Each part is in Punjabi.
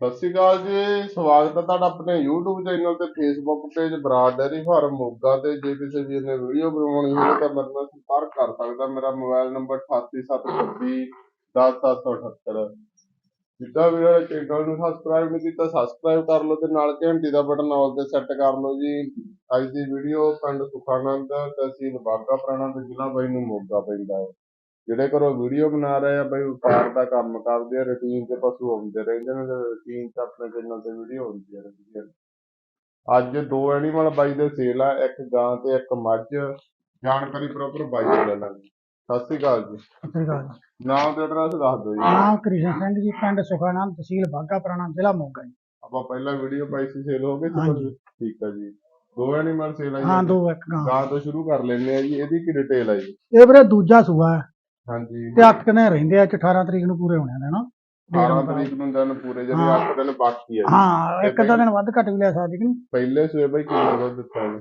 ਸਤਿ ਸ਼੍ਰੀ ਅਕਾਲ ਜੀ, ਸਵਾਗਤ ਹੈ ਤੁਹਾਡਾ ਆਪਣੇ YouTube ਚੈਨਲ ਤੇ, Facebook page Brar dairy farm Moga ਤੇ। ਜੇ ਕਿਸੇ ਵੀਰ ਨੇ ਵੀਡੀਓ ਬਣਾਉਣੀ ਹੋਵੇ ਤਾਂ ਮੇਰੇ ਨਾਲ ਸੰਪਰਕ ਕਰ ਸਕਦਾ। ਮੇਰਾ ਮੋਬਾਈਲ ਨੰਬਰ 8876 10778 ਜਿੱਦਾਂ ਵੀਡੀਓ ਚੈਨਲ ਨੂੰ ਸਬਸਕ੍ਰਾਈਬ ਨਹੀਂ ਕੀਤਾ ਸਬਸਕ੍ਰਾਈਬ ਕਰ ਲਓ ਤੇ ਨਾਲ ਘੰਟੀ ਦਾ ਬਟਨ ਆਲ ਤੇ ਸੈੱਟ ਕਰ ਲਓ ਜੀ। ਅੱਜ ਦੀ ਵੀਡੀਓ ਪਿੰਡ ਸੁਖਾਨੰਦ, ਤਹਿਸੀਲ ਬਾਗਾ ਪੁਰਾਣਾ ਤੇ ਜ਼ਿਲ੍ਹਾ ਬਾਈ ਨੂੰ ਮੋਗਾ ਪੈਂਦਾ ਹੈ। ਜਿਹੜੇ ਘਰੋਂ ਵੀਡੀਓ ਬਣਾ ਰਹੇ ਆ ਬਈ ਵਪਾਰ ਦਾ ਕੰਮ ਕਰਦੇ ਆ ਰੂਟੀਨ ਤੇ ਪਸ਼ੂ ਆਉਂਦੇ ਰਹਿੰਦੇ ਨੇ ਰੂਟੀਨ ਤੇ ਆਪਣੇ ਚੈਨਲ ਤੇ ਵੀਡੀਓ ਹੁੰਦੀ ਆ ਰਹਿੰਦੀ ਆ। ਅੱਜ ਦੋ ਐਨੀਮਲ ਬਾਈ ਦੇ ਸੇਲ ਆ ਇੱਕ ਗਾਂ ਤੇ ਇੱਕ ਮੱਝ। ਜਾਣਕਾਰੀ ਪ੍ਰੋਪਰ ਬਾਈ ਤੋਂ ਲੈ ਲਾਂਗੇ। ਸਤਿ ਸ਼੍ਰੀ ਅਕਾਲ ਜੀ। ਸਤਿ ਸ਼੍ਰੀ ਅਕਾਲ ਨਾਮ ਤੇ ਐਡਰੈਸ ਦੱਸ ਦਿਓ ਜੀ। ਨਾਮ ਕ੍ਰਿਸ਼ਨ ਸਿੰਘ ਜੀ ਪਿੰਡ ਸੁਖਾਨਾਮ ਤਹਿਸੀਲ ਬਾਗਾ ਪੁਰਾਣਾ ਜ਼ਿਲ੍ਹਾ ਮੋਗਾ ਜੀ। ਆਪਾਂ ਪਹਿਲਾਂ ਵੀਡੀਓ ਪਾਈ ਸੀ ਸੇਲ ਹੋ ਗਈ। ਠੀਕ ਆ ਜੀ। ਦੋ ਐਨੀਮਲ ਸੇਲ ਆ ਜੀ। ਹਾਂ ਦੋ ਇੱਕ ਗਾਂ। ਗਾਂ ਤੋਂ ਸ਼ੁਰੂ ਕਰ ਲੈਂਦੇ ਆ ਜੀ ਇਹਦੀ ਕੀ ਡਿਟੇਲ ਆ ਜੀ? ਇਹ ਵੀਰੇ ਦੂਜਾ ਸੂਆ ਹੈ। ਹਾਂਜੀ। ਤੇ ਅੱਠ ਕਨੇ ਰਹਿੰਦੇ ਆ ਚ 18 ਤਰੀਕ ਨੂੰ ਪੂਰੇ ਹੋਣੇ ਨੇ ਨਾ 18 ਤਰੀਕ ਨੂੰ ਦਿਨ ਪੂਰੇ ਜਿਹੜੇ ਹਾਂ। 8 ਦਿਨ ਬਾਕੀ ਆ ਹਾਂ ਇੱਕ ਅੱਧਾ ਦਿਨ ਵੱਧ ਘੱਟ ਵੀ ਲੈ ਸਕਦੀ ਕਿ ਨਹੀਂ? ਪਹਿਲੇ ਸੂਏ ਬਾਈ ਕਿੰਨਾ ਦੁੱਧ ਦਿੱਤਾ ਜੀ?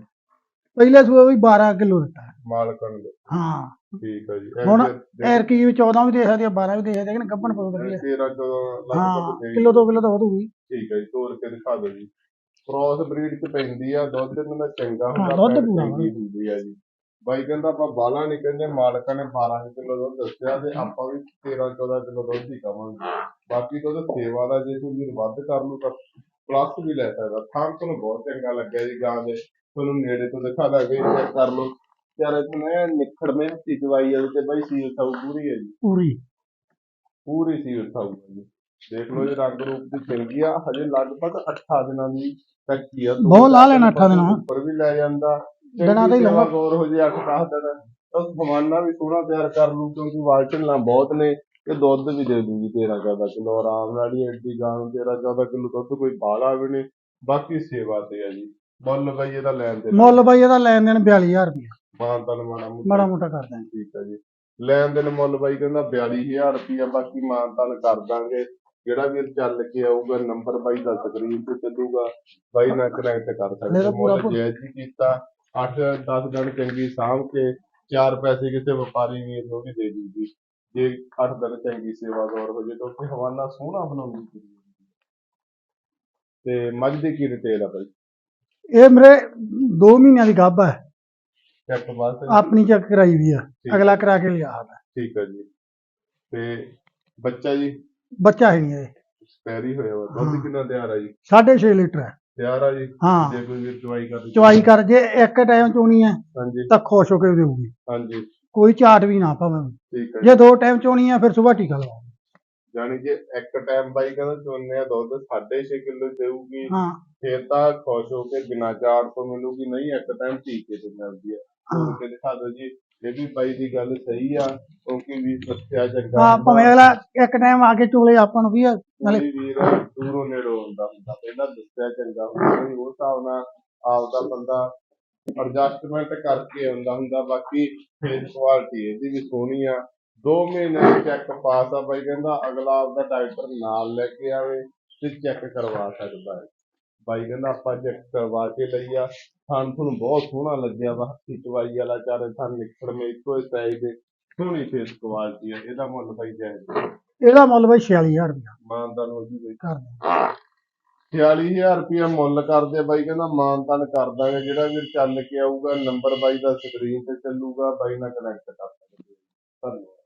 ਪਹਿਲੇ ਸੂਏ ਵੀ 12 ਕਿਲੋ ਦਿੱਤਾ। ਮਾਲਕਣ ਦੇ। ਹਾਂ। ਠੀਕ ਹੈ ਜੀ। ਹੁਣ ਐਰ ਕੀ ਵੀ 14 ਵੀ ਦੇ ਸਕਦੀ ਆ 12 ਵੀ ਦੇ ਸਕਦੀ ਆ ਕਿ ਨਹੀਂ? ਗੱਭਣ ਪਊ ਵਧੀਆ 13 14 ਹਾਂ ਲਗਭਗ ਦੇ ਕਿਲੋ 2 ਕਿਲੋ ਤਾਂ ਵਧੂਗੀ। ਠੀਕ ਹੈ ਜੀ ਤੋੜ ਕੇ ਦਿਖਾ ਦਿਓ ਜੀ। ਕ੍ਰੋਸ ਬਰੀਡ ਚ ਪੈਂਦੀ ਆ ਦੁੱਧ ਇਹਨਾਂ ਦਾ ਚੰਗਾ ਹਾਂ, ਹੁੰਦਾ ਦੁੱਧ ਪੂਰਾ ਹੁੰਦੀ ਆ ਜੀ। ਬਾਈ ਕਹਿੰਦਾ ਆਪਾਂ ਬਾਲਾ ਨਹੀਂ ਕਹਿੰਦੇ ਮਾਲਕਾਂ ਨੇ 12 ਕਿਲੋ ਦੁੱਧ ਦੱਸਿਆ ਤੇ ਆਪਾਂ ਵੀ 13 14 ਕਿਲੋ ਦੁੱਧ ਹੀ ਕਵਾਂਗੇ ਬਾਕੀ ਦੁੱਧ ਸੇਵਾ ਦਾ ਜੇ ਕੋਈ ਵੀਰ ਵੱਧ ਕਰ ਲੂ ਤਾਂ ਪਲੱਸ ਵੀ ਲੈ ਸਕਦਾ। ਥਾਂ ਤੁਹਾਨੂੰ ਬਹੁਤ ਚੰਗਾ ਲੱਗਿਆ ਜੀ ਗਾਂ ਦੇ। ਤੁਹਾਨੂੰ ਨੇੜੇ ਤੋਂ ਦਿਖਾ ਦਾਂਗੇ ਚੈੱਕ ਕਰ ਲਓ। ਯਾਰ ਇਤਨੇ ਨਿਖੜਵੇਂ ਹੱਥੀ ਚਵਾਈ ਆ ਤੇ ਬਾਈ ਸੀਲ ਸਾਊ ਪੂਰੀ ਹੈ ਜੀ। ਪੂਰੀ? ਪੂਰੀ ਸੀਲ ਸਾਊ ਜੀ। ਦੇਖ ਲਓ ਜੀ ਰੰਗ ਰੂਪ ਦੀ ਚੰਗੀ ਆ। ਹਜੇ ਲਗਭਗ 8 ਦਿਨਾਂ ਦੀ ਕੱਚੀ ਆ। ਦੋ ਬਹੁਤ ਲਾ ਲੈਣਾ ਅੱਠਾਂ ਦਿਨਾਂ। ਉੱਪਰ ਵੀ ਲੈ ਜਾਂਦਾ। ਦਿਨਾਂ ਦਾ ਹੀ ਗੌਰ ਹੋ ਜੇ 8-10 ਦਿਨ ਤਾਂ ਖਵਾਨਾ ਵੀ ਸੋਹਣਾ ਤਿਆਰ ਕਰ ਲੂ ਕਿਉਂਕਿ ਵਾਲਟਨਾਂ ਬਹੁਤ ਨੇ ਤੇ ਦੁੱਧ ਵੀ ਦੇ ਦੂਗੀ 13-14 ਕਿਲੋ ਆਰਾਮ ਨਾਲ ਹੀ ਐਡੀ ਗਾਂ 13-14 ਕਿਲੋ ਦੁੱਧ ਕੋਈ ਬਾਹਲਾ ਵੀ ਨਹੀਂ ਬਾਕੀ ਸੇਵਾ ਤੇ ਆ ਜੀ। ਮੁੱਲ ਬਾਈ ਇਹਦਾ ਲੈਣ ਦੇਣ ਮੁੱਲ ਬਾਈ ਇਹਦਾ ਲੈਣ ਦੇਣ 42000 ਰੁਪਏ ਮਾਨ ਤਾਂ ਮਾੜਾ ਮੋਟਾ ਮਾੜਾ ਮੋਟਾ ਕਰ ਦਾਂਗੇ ਠੀਕ ਆ ਜੀ। ਲੈਣ ਦੇਣ ਮੁੱਲ ਬਾਈ ਕਹਿੰਦਾ 42000 ਰੁਪਏ ਬਾਕੀ ਮਾਨ ਤਾਂ ਕਰ ਦਾਂਗੇ ਜਿਹੜਾ ਵੀ ਚੱਲ ਕੇ ਆਊਗਾ ਨੰਬਰ ਬਾਈ ਦਾ ਸਕਰੀਨ ਤੇ ਚੱਲੂਗਾ। ਬਾਈ ਨਾਲ ਕਨੈਕਟ ਕਰ ਸਕਦੇ ਹੋ। ਜੇ ਜੀ ਕੀਤਾ। ਅੱਠ ਦਸ ਦਿਨ ਚੰਗੀ ਸਾਂਭ ਕੇ ਚਾਰ ਪੈਸੇ ਕਿਸੇ ਵਪਾਰੀ ਵੀਰ ਨੂੰ ਵੀ ਦੇ ਦੂਗੀ ਜੇ 8 ਦਿਨ ਚੰਗੀ ਸੇਵਾ ਦੌਰ ਹੋ ਜੇ ਤਾਂ ਉੱਥੇ ਹਵਾਲਾ ਸੋਹਣਾ ਬਣਾਉਂਦੀ ਕੁੜੀ ਤੇ ਮੱਝ ਦੀ ਕੀ ਡਿਟੇਲ ਆ ਬਾਈ? ਇਹ ਮੇਰੇ 2 ਮਹੀਨਿਆਂ ਦੀ ਗੱਭ ਹੈ। ਚੈੱਕ ਤੋਂ ਆਪਣੀ ਚੈੱਕ ਕਰਾਈ ਵੀ ਆ। ਅਗਲਾ ਕਰਾ ਕੇ ਲਿਆ ਆ ਠੀਕ ਹੈ ਜੀ। ਤੇ ਬੱਚਾ ਜੀ? ਬੱਚਾ ਹੈ ਨਹੀਂ ਇਹ। ਐਕਸਪਾਇਰੀ ਹੋਇਆ ਵਾ। ਦੁੱਧ ਕਿੰਨਾ ਤਿਆਰ ਆ ਜੀ? 6.5 ਲੀਟਰ ਹੈ। ਤਿਆਰ ਆ ਜੀ ਹਾਂ। ਜੇ ਕੋਈ ਵੀਰ ਚਵਾਈ ਕਰ ਚਵਾਈ ਕਰ ਜੇ ਇੱਕ ਟਾਈਮ ਚੋਣੀ ਹੈ ਹਾਂਜੀ। ਤਾਂ ਖੁਸ਼ ਹੋ ਕੇ ਦੇਊਗੀ। ਹਾਂਜੀ। ਕੋਈ ਝਾਟ ਵੀ ਨਾ ਪਾਵੇ। ਠੀਕ ਹੈ ਜੇ ਦੋ ਟਾਈਮ ਚੋਣੀ ਹੈ ਫਿਰ ਸਵੇਰ ਟੀਕਾ ਲਵਾਓ। ਜਾਨੀ ਜੇ ਇੱਕ ਟਾਈਮ ਬਾਈ ਕਹਿੰਦਾ ਚੋਨੇ ਆ ਦੁੱਧ 6.5 ਕਿਲੋ ਦੇਊਗੀ। ਹਾਂ। ਫੇਰ ਤਾਂ ਖੁਸ਼ ਹੋ ਕੇ ਬਿਨਾਂ ਚਾਰ ਤੋਂ ਮਿਲੂਗੀ ਨਹੀਂ ਇੱਕ ਟਾਈਮ ਟੀਕੇ ਤੇ ਮਿਲਦੀ ਆ ਹੋਰ ਕੇ ਦਿਖਾ ਦਿਓ ਜੀ। ਵੀ ਬਾਈ ਦੀ ਗੱਲ ਸਹੀ ਆ ਕਿਉਂਕਿ ਵੀ ਦੱਸਿਆ ਚੰਗਾ ਹਾਂ ਭਾਵੇਂ ਅਗਲਾ ਇੱਕ ਟਾਈਮ ਆ ਕੇ ਚੋਲੇ ਆਪਾਂ ਨੂੰ ਵੀ ਆ, ਨਾਲੇ ਵੀਰ ਦੂਰੋਂ ਨੇੜੋਂ ਆਉਂਦਾ ਹੁੰਦਾ ਪਹਿਲਾਂ ਦੱਸਿਆ ਚੰਗਾ ਹੁੰਦਾ ਵੀ ਉਹ ਹਿਸਾਬ ਨਾਲ ਆਪਦਾ ਬੰਦਾ ਐਡਜਸਟਮੈਂਟ ਕਰਕੇ ਆਉਂਦਾ ਹੁੰਦਾ ਬਾਕੀ ਫੇਸ ਕੁਆਲਿਟੀ ਇਹਦੀ ਵੀ ਸੋਹਣੀ ਆ। 2 ਮਹੀਨੇ ਦੀ ਚੈੱਕ ਪਾਸ ਆ ਬਾਈ ਕਹਿੰਦਾ ਅਗਲਾ ਆਪਦਾ ਡਾਕਟਰ ਨਾਲ ਲੈ ਕੇ ਆਵੇ ਤੇ ਚੈੱਕ ਕਰਵਾ ਸਕਦਾ ਹੈ। ਬਾਈ ਕਹਿੰਦਾ ਆਪਾਂ ਚੈੱਕ ਕਰਵਾ ਕੇ ਲਈ ਆ। ਥਣ ਤੁਹਾਨੂੰ ਬਹੁਤ ਸੋਹਣਾ ਲੱਗਿਆ ਵਾ। ਹੱਥੀ ਚਵਾਈ ਵਾਲਾ ਚਾਰੇ ਥਣ ਨਿਕਲ ਮੇ ਇੱਕੋ ਸਾਈਜ਼ ਦੇ। ਸੋਹਣੀ ਫੇਸ ਕੁਆਲਿਟੀ ਆ। ਇਹਦਾ ਮੁੱਲ ਬਾਈ ਜਾਇਜ਼ ਇਹਦਾ ਮੁੱਲ ਬਈ 46000 ਰੁਪਇਆ। ਮਾਨਦਾਨ ਹੋ ਜੀ ਬਾਈ। ਕਰ ਦਿਓ 46000 ਰੁਪਇਆ ਮੁੱਲ ਕਰਦੇ ਬਾਈ ਕਹਿੰਦਾ ਮਾਨਤਾਨ ਕਰ ਦਾਂਗੇ। ਜਿਹੜਾ ਵੀ ਚੱਲ ਕੇ ਆਊਗਾ ਨੰਬਰ ਬਾਈ ਦਾ ਸਕਰੀਨ ਤੇ ਚੱਲੂਗਾ ਬਾਈ ਨਾਲ ਕਨੈਕਟ ਕਰ ਸਕਦੇ ਧੰਨਵਾਦ।